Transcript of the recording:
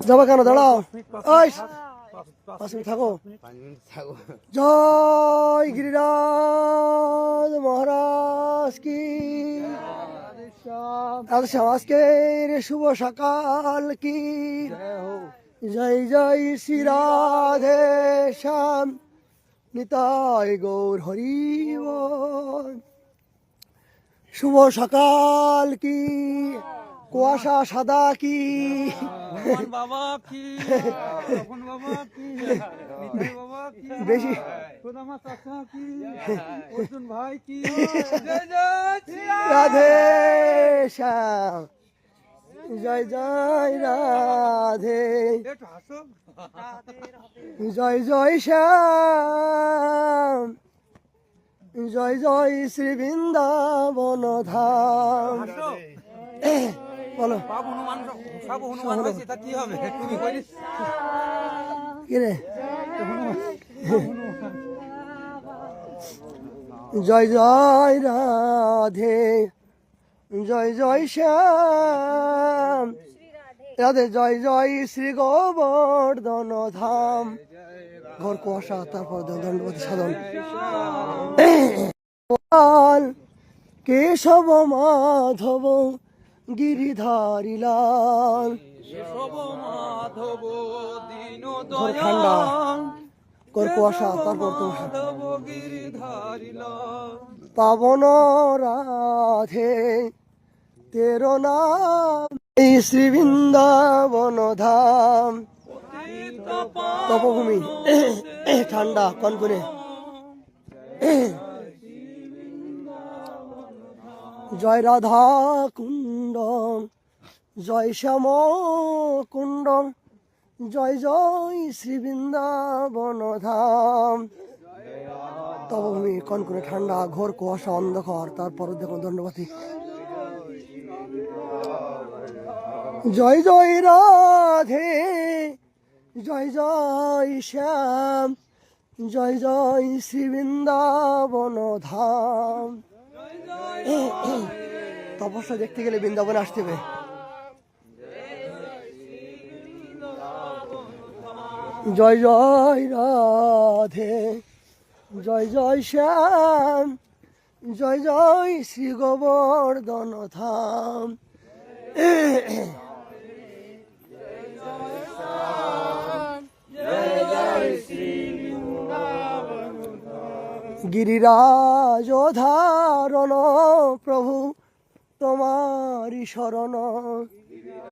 যাবা কেন? দাঁড়াও। মিনিট থাকো। জয় গিরিরাজ মহারাজ কি। আজকের শুভ সকাল কি। জয় জয় শ্রী রাধে শ্যাম। নিতাই গৌর হরি শুভ সকাল কি। কুয়াশা সাদা কি? বাবা কি? বাবা কি? বাবা কি? বেশি। কি? অর্জুন ভাই কি। রাধে শ্যাম। জয় জয় রাধে। জয় জয় শ্যাম। জয় জয় শ্রী বৃন্দাবন ধাম বলো। বাবু হনুমান সব হনুমান হয়েছে তা কি হবে? তুমি করিস কিরে জয় জয় রাধে জয় জয় শ্যাম। রাধে জয় জয় শ্রী গোবর্ধন ধাম। ঘর কুয়াশা তারপর দণ্ডপতি সাধন। কেশব মাধব গিরিধারী লাল মাধব দীন ঠান্ডা ঘর কুয়াশা তারপর পাবন রাধে তের নাম এই শ্রী বৃন্দাবন ধাম। তপভূমি ঠান্ডা কনকনে। জয় রাধা কুণ্ড জয় শ্যাম কুণ্ড, জয় জয় শ্রী বৃন্দাবন ধাম তপভূমি কনকনে ঠান্ডা, ঘোর কুয়াশা, অন্ধকার, তারপর দেখুন দণ্ডবাতি। জয় জয় রাধে, জয় জয় শ্যাম, জয় জয় শ্রী বৃন্দাবন ধাম তপস্যা দেখতে গেলে বৃন্দাবনে আসতে হবে। জয় জয় রাধে, জয় জয় শ্যাম, জয় জয় শ্রী গোবর্ধন ধাম। গিরিরাজ ধারণ প্রভু তোমারি শরণ